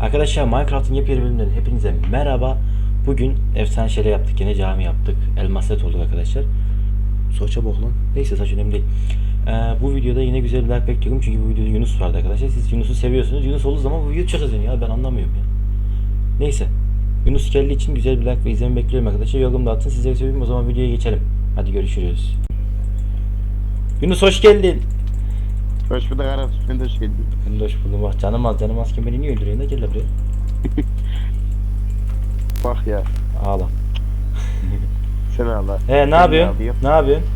Arkadaşlar Minecraft'ın yepyeni bölümünden hepinize merhaba. Bugün efsane şeyler yaptık. Yine cami yaptık. Elmas set olduk arkadaşlar. Soça bok lan. Neyse saç önemli değil. Ee, bu videoda yine güzel bir like bekliyorum. Çünkü bu videoda Yunus vardı arkadaşlar. Siz Yunus'u seviyorsunuz. Yunus olduğu zaman bu video çok izleniyor ya. Ben anlamıyorum ya. Neyse. Yunus geldiği için güzel bir like ve izlemi bekliyorum arkadaşlar. Yorum da atın. Sizleri seviyorum. O zaman videoya geçelim. Hadi görüşürüz. Yunus hoş geldin. Hoş bulduk Arap. Ben de şey diyeyim. Ben de hoş buldum. Bak canım az canım azken beni niye öldürüyorsun da gel buraya. Bak ya. Ağla. Sen Allah. He ne yapıyorsun? Ne yapıyorsun?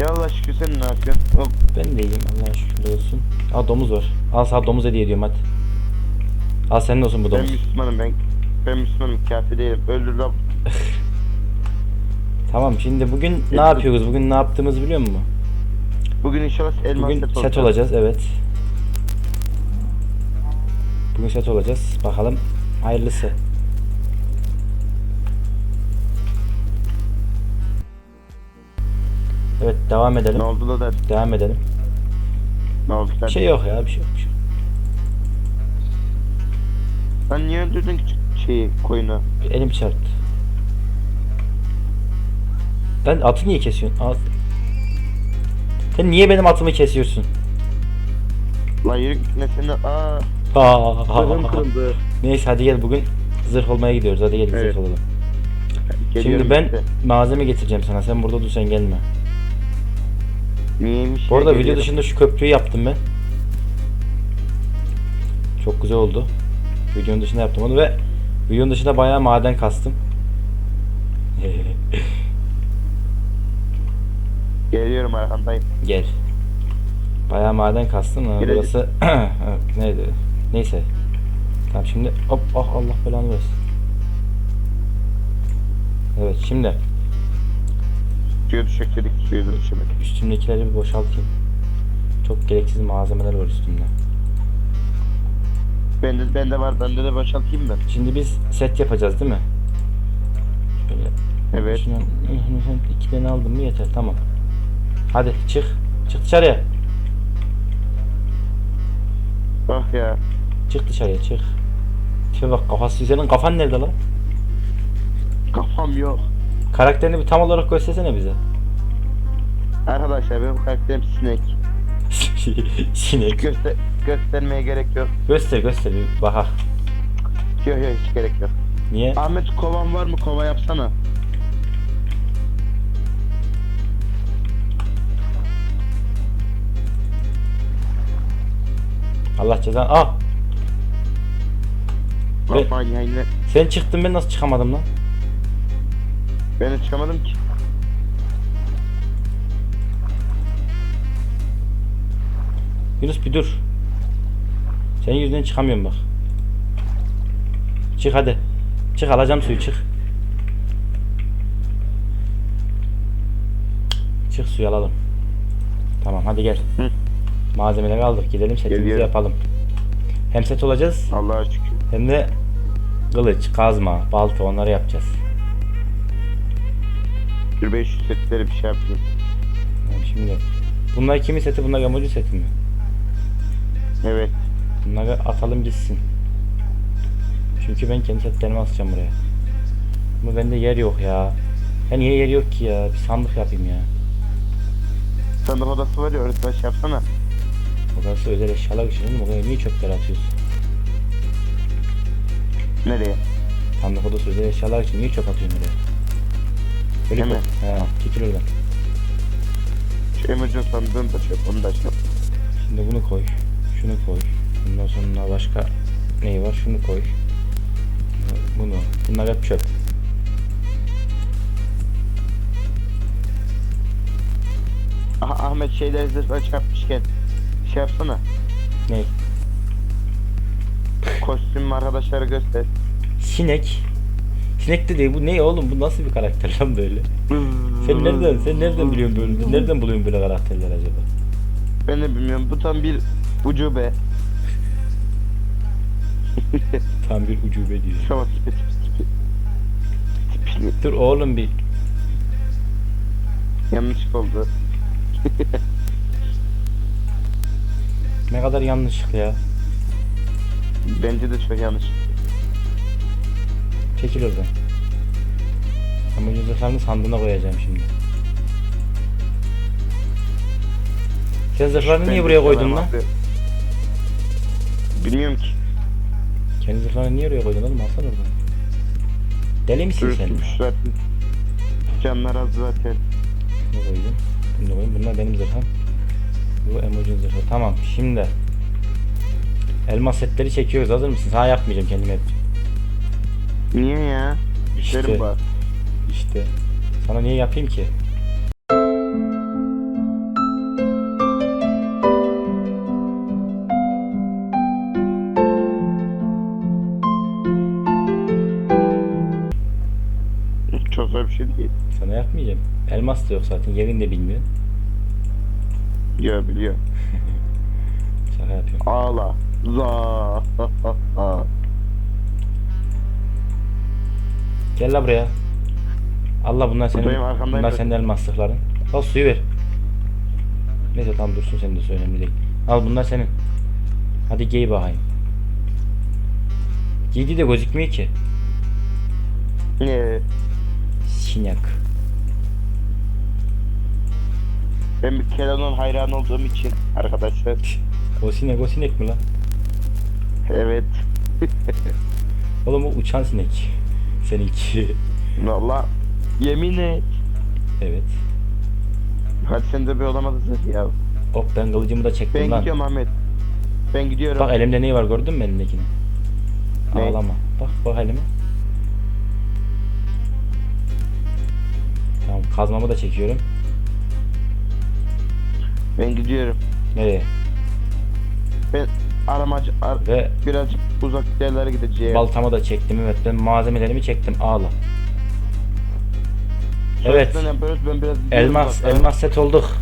Ya Allah şükür sen ne yapıyorsun? Hop. Ben de iyiyim Allah'a şükürler olsun. Al domuz var. Al sana domuz hediye ediyorum hadi. Al senin olsun bu Ben domuz. Müslümanım ben. Ben Müslümanım kafir değilim. Öldür lan. Tamam şimdi bugün ne yapıyoruz? Bugün ne yaptığımızı biliyor musun? Bugün inşallah elmas Bugün set, set olacağız evet. Bugün set olacağız. Bakalım hayırlısı. Evet devam edelim. Ne oldu da der. Devam edelim. Ne oldu Bir der. şey yok ya bir şey yok. Bir şey yok. Sen niye öldürdün küçük şeyi koyunu? Elim çarptı. Ben atı niye kesiyorsun? At. Sen niye benim atımı kesiyorsun? Lan yürü gitme seni. Aa. Ha, Kırım kırıldı. Neyse hadi gel bugün zırh olmaya gidiyoruz. Hadi gel Evet. zırh olalım. Geliyorum Şimdi ben işte. malzeme getireceğim sana. Sen burada dur sen gelme. Niyeymiş Bu ya, arada video geliyorum. dışında şu köprüyü yaptım ben. Çok güzel oldu. Videonun dışında yaptım onu ve videonun dışında bayağı maden kastım. Geliyorum arkandayım. Gel. Bayağı maden kastım ama Girelim. burası neydi? Neyse. Tamam şimdi hop ah Allah belanı versin. Evet şimdi Suya düşecek dedik. Suya düşemedik. üstümdekileri bir boşaltayım. Çok gereksiz malzemeler var üstümde. Bende, bende var. Bende de boşaltayım ben. Şimdi biz set yapacağız değil mi? Şöyle Evet. şundan iki tane aldım mı yeter tamam. Hadi çık. Çık dışarıya. Bak ya. Çık dışarıya çık. Tipe bak kafası senin kafan nerede lan? Kafam yok. Karakterini bir tam olarak göstersene bize. Arkadaşlar benim karakterim sinek. Sinek. Göster göstermeye gerek yok. Göster göster bir bakak. Yok yok hiç gerek yok. Niye? Ahmet kovan var mı? Kova yapsana. Allah cezanı. Ah! Ve-. Sen çıktın ben nasıl çıkamadım lan? Ben de çıkamadım ki. Yunus bir dur. Senin yüzünden çıkamıyorum bak. Çık hadi. Çık alacağım suyu çık. Çık suyu alalım. Tamam hadi gel. Hı. Malzemeleri aldık. Gidelim setimizi Geliyorum. yapalım. Hem set olacağız Allah'a şükür. hem de kılıç, kazma, balta onları yapacağız. Bir 500 setleri bir şey yapayım. Yani şimdi bunlar kimin seti? Bunlar Gamocu seti mi? Evet. Bunları atalım gitsin. Çünkü ben kendi setlerimi asacağım buraya. Ama bende yer yok ya. Ya niye yer yok ki ya? Bir sandık yapayım ya. Sandık odası var ya orada şey yapsana. O kadar özel eşyalar için oğlum, o kadar niye çöpler atıyorsun? Nereye? Sandık odası özel eşyalar için niye çöp atıyorsun oraya? Böyle Değil mi? He, çekil oradan. Şu emoji sandığını da yap. Onu da yap. Şimdi bunu koy. Şunu koy. Bundan sonra başka neyi var? Şunu koy. Bunu. Bunlar hep çöp. Aha Ahmet şeyleri zırhla çarpmışken. Şey yapsana. Ne? Kostüm arkadaşları göster. Sinek. Sinek de değil bu ne oğlum bu nasıl bir karakter lan böyle? Sen nereden sen nereden biliyorsun böyle nereden buluyorsun böyle karakterler acaba? Ben de bilmiyorum. Bu tam bir ucube. Tam bir ucube diyor. Tipi tipi. Tipini. Dur oğlum bir Yanlış oldu. ne kadar yanlışlık ya. Bence de çok yanlış. Çekil oradan. Ama zırhlarını sandığına koyacağım şimdi. Sen zırhlarını niye buraya koydun lan? Bilmiyorum ki. Kendi zırhlarını niye oraya koydun oğlum? Alsana oradan. Deli misin sen? Zaten. Canlar az zaten. Bunu koydum. Bunu koydum. Bunlar benim zırhım. Bu emojinin zırhı. Tamam şimdi. Elmas setleri çekiyoruz. Hazır mısın? Sana yapmayacağım kendim yapacağım. Niye ya? İşte. İşlerim var. İşte. Sana niye yapayım ki? Çok zor bir şey değil. Sana yapmayacağım. Elmas da yok zaten. Yerini de bilmiyorsun. Ya biliyor. Şaka yapıyorum. Ağla. Za. Gel la buraya. Allah bunlar senin. Buradayım, arkamdayım Bunlar ben. senin elmaslıkların. Al suyu ver. Neyse tam dursun senin de önemli değil. Al bunlar senin. Hadi giy bakayım. Giydi de gözükmüyor ki. Ee, Sinek. Ben bir Kelanon hayran olduğum için arkadaşlar. O sinek o sinek mi lan? Evet. Oğlum o uçan sinek. Seninki. Valla yemin et. evet. Hadi sen de bir olamadın ya. Hop ben kılıcımı da çektim Ben lan. gidiyorum Ahmet. Ben gidiyorum. Bak elimde ne var gördün mü elimdekini? Ne? Ağlama. Bak bak elime. Tamam kazmamı da çekiyorum. Ben gidiyorum. Nereye? Ben aramacı ar- Ve birazcık uzak yerlere gideceğim. baltamı da çektim evet ben malzemelerimi çektim ağla. Evet. Yapıyoruz? Ben biraz Elmas uzaklara. elmas set olduk.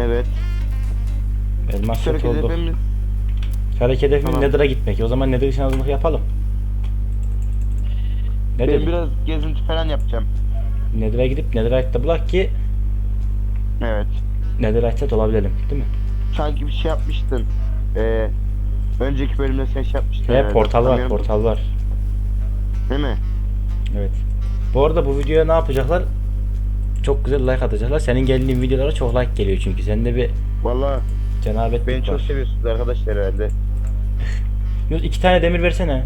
Evet. Elmas set olduk. hedefimiz Sonraki hedefimiz Tamam. Nether'a gitmek. O zaman Nether için hazırlık yapalım. Ne ben biraz gezinti falan yapacağım. Nether'a gidip Netherite'da bulak ki Evet. Netherite set olabilelim değil mi? Sanki bir şey yapmıştın. Ee, önceki bölümde sen şey yapmıştın. Ve herhalde. portal var portal var. Değil mi? Evet. Bu arada bu videoya ne yapacaklar? Çok güzel like atacaklar. Senin geldiğin videolara çok like geliyor çünkü. Sende bir Valla cenabet beni çok var. seviyorsunuz arkadaşlar herhalde. Yunus iki tane demir versene.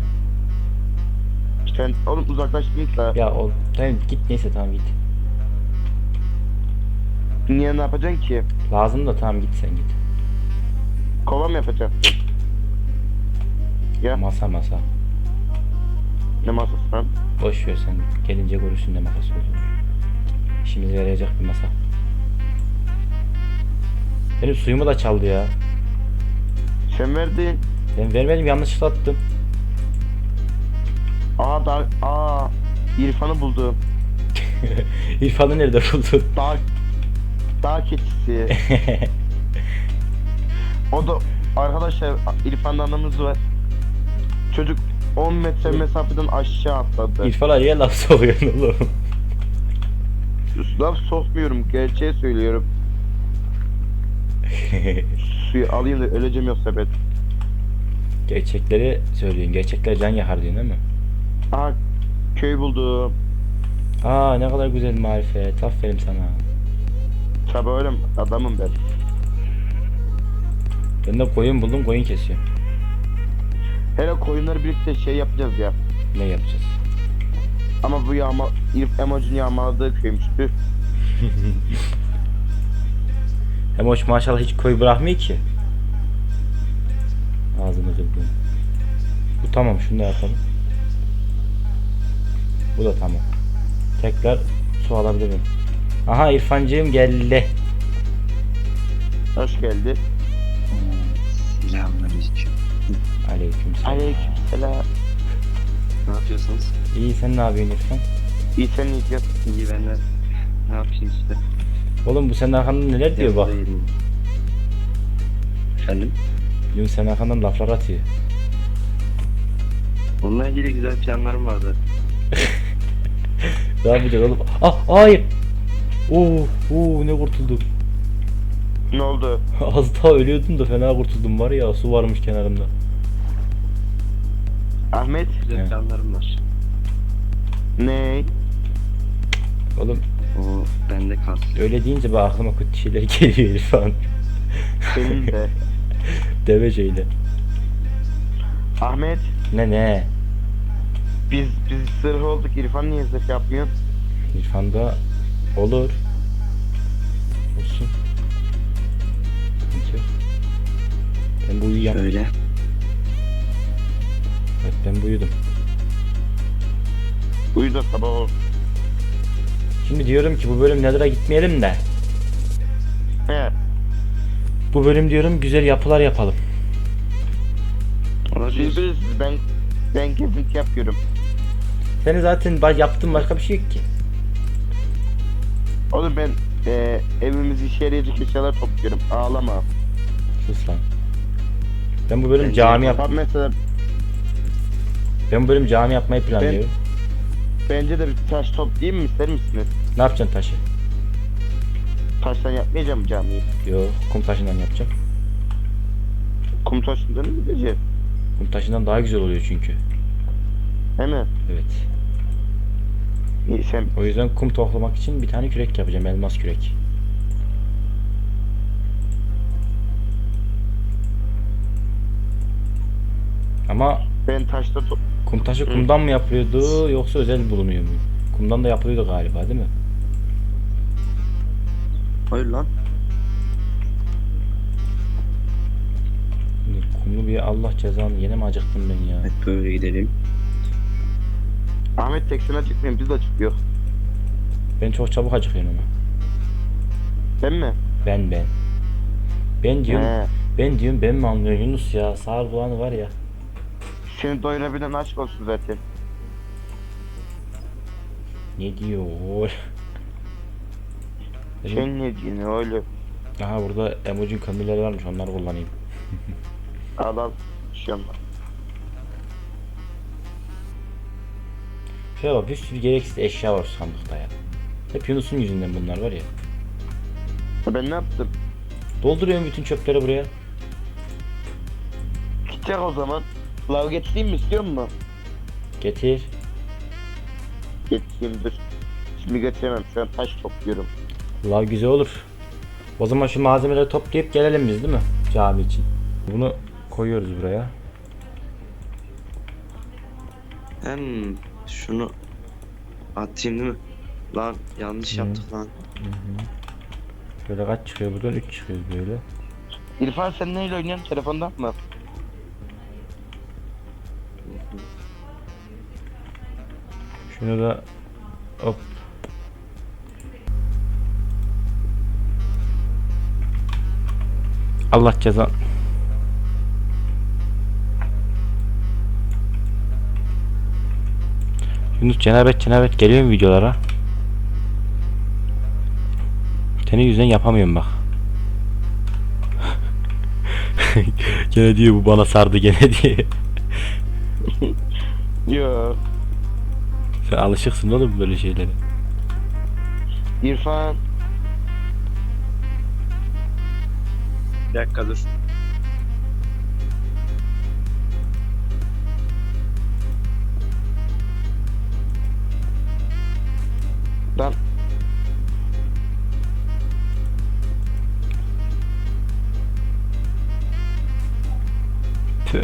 İşte oğlum uzaklaşmayın da. Ya o tamam git neyse tamam git. Niye ne yapacaksın ki? Lazım da tamam git sen git. Kova mı yapacaksın? Ya Masa masa. ne masası lan? Boş ver sen. Gelince görürsün ne masası olduğunu. İşimize yarayacak bir masa. Benim suyumu da çaldı ya. Sen verdin. Ben vermedim yanlışlıkla attım. Aa da aa İrfan'ı buldum. İrfan'ı nerede buldun? Dağ dağ keçisi. o da arkadaşlar İrfan'ın anamız var. Çocuk 10 metre mesafeden aşağı atladı. İrfan'a niye laf sokuyorsun oğlum? Laf sokmuyorum, gerçeği söylüyorum. Suyu alayım da öleceğim yoksa ben. Gerçekleri söylüyorsun. Gerçekler can yakar diyorsun değil mi? Aha köy buldum. Aa ne kadar güzel marifet. Aferin sana. Tabi öyle mi? adamım ben. Ben de koyun buldum koyun kesiyorum. Hele koyunları birlikte şey yapacağız ya. Ne yapacağız? Ama bu yağma, emojinin yağmaladığı köymüş. Tüh. Hem hoş maşallah hiç koyu bırakmıyor ki. Ağzını kırdım. Bu tamam şunu da yapalım. Bu da tamam. Tekrar su alabilirim. Aha İrfancığım geldi. Hoş geldi. Selamünaleyküm. Aleyküm selam. Aleykümselam. Ne yapıyorsunuz? İyi sen ne yapıyorsun İrfan? İyi sen iyi gel. İyi ben de. Ne yapayım işte. Oğlum bu senin arkandan neler diyor bak. Yanındayım. Efendim? Yunus senin arkandan laflar atıyor. Onunla ilgili güzel planlarım vardı. Ne yapacağız oğlum? Ah hayır. Oo, oo ne kurtuldum. Ne oldu? Az daha ölüyordum da fena kurtuldum var ya su varmış kenarımda. Ahmet Güzel planlarım var. ne? Oğlum O bende kalsın. öyle deyince bak aklıma kötü şeyler geliyor İrfan. Senin de. Deve şeyle. Ahmet Ne ne? biz biz zırh olduk. İrfan niye zırh yapmıyor? İrfan'da olur. Olsun. Sıkıntı yok. Ben bu uyuyam. Öyle. Evet ben bu uyudum. Uyu da sabah ol. Şimdi diyorum ki bu bölüm Nether'a gitmeyelim de. He. Bu bölüm diyorum güzel yapılar yapalım. Siz bilirsiniz ben ben gezinti yapıyorum. Senin zaten ba- yaptığın başka bir şey yok ki. Oğlum ben e, evimizi yarayacak eşyalar topluyorum. Ağlama. Sus lan. Ben bu bölüm Bence cami yap. Mesela Ben bu bölüm cami yapmayı planlıyorum. bence de bir taş toplayayım mı ister misiniz? Ne yapacaksın taşı? Taştan yapmayacağım camiyi. Yok, kum taşından yapacağım. Kum taşından mı gideceğiz? Kum taşından daha güzel oluyor çünkü. He mi? Evet. Sen O yüzden kum toplamak için bir tane kürek yapacağım, elmas kürek. Ama ben taşta kum taşı kumdan mı yapılıyordu yoksa özel bulunuyor mu? Kumdan da yapılıyordu galiba değil mi? Hayır lan. Kumlu bir Allah cezanı yine mi acıktım ben ya? Evet böyle gidelim. Ahmet tek sen acıkmıyor biz de acıkıyor. Ben çok çabuk acıkıyorum ama. Ben mi? Ben ben. Ben diyorum, He. ben diyorum ben mi anlıyorum Yunus ya? Sağır kulağını var ya. Seni doyurabilen aşk olsun zaten. Ne diyor? Sen ne diyorsun öyle? Aha burada emoji kömürleri varmış onları kullanayım. Al al. Bir şey olmaz. Şöyle bak bir sürü gereksiz eşya var sandıkta ya. Hep Yunus'un yüzünden bunlar var ya. Ben ne yaptım? Dolduruyorum bütün çöpleri buraya. Gidecek o zaman. Lav getireyim mi istiyor musun? Getir. Getireyim dur. Şimdi getiremem şu an taş topluyorum. La güzel olur. O zaman şu malzemeleri toplayıp gelelim biz değil mi? Cami için. Bunu koyuyoruz buraya. Hem şunu atayım değil mi? Lan yanlış Hı. yaptık lan. Şöyle kaç çıkıyor buradan? 3 çıkıyor böyle. İrfan sen neyle oynuyorsun? Telefondan mı? Şunu da hop. Allah ceza. Yunus cenabet cenabet geliyor mu videolara? Senin yüzünden yapamıyorum bak. gene diyor bu bana sardı gene diye. Yo. Sen alışıksın oğlum böyle şeylere. İrfan. Bir dakika dur. Tüh.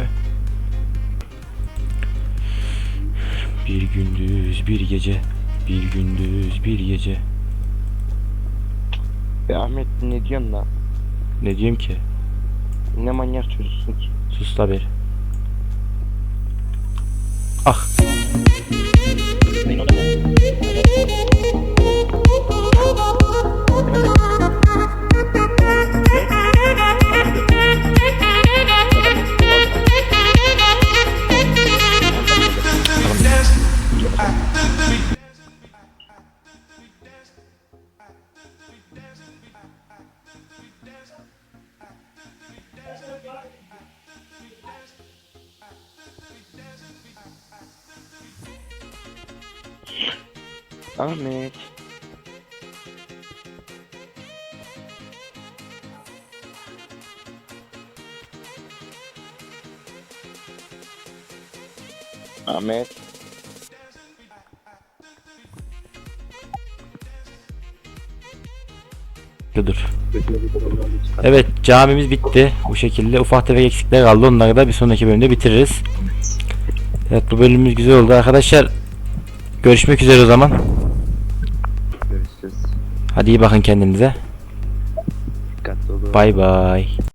Bir gündüz bir gece Bir gündüz bir gece Ya Ahmet ne diyorsun lan? Ne diyeyim ki? Ne manyak çocuksun ki? Sus la bir Ah Ahmet. Ahmet. Dur. Evet camimiz bitti. Bu şekilde ufak tefek eksikler kaldı. Onları da bir sonraki bölümde bitiririz. Evet bu bölümümüz güzel oldu arkadaşlar. Görüşmek üzere o zaman. Hadi iyi bakın kendinize. Dikkatli olun. Bay bay.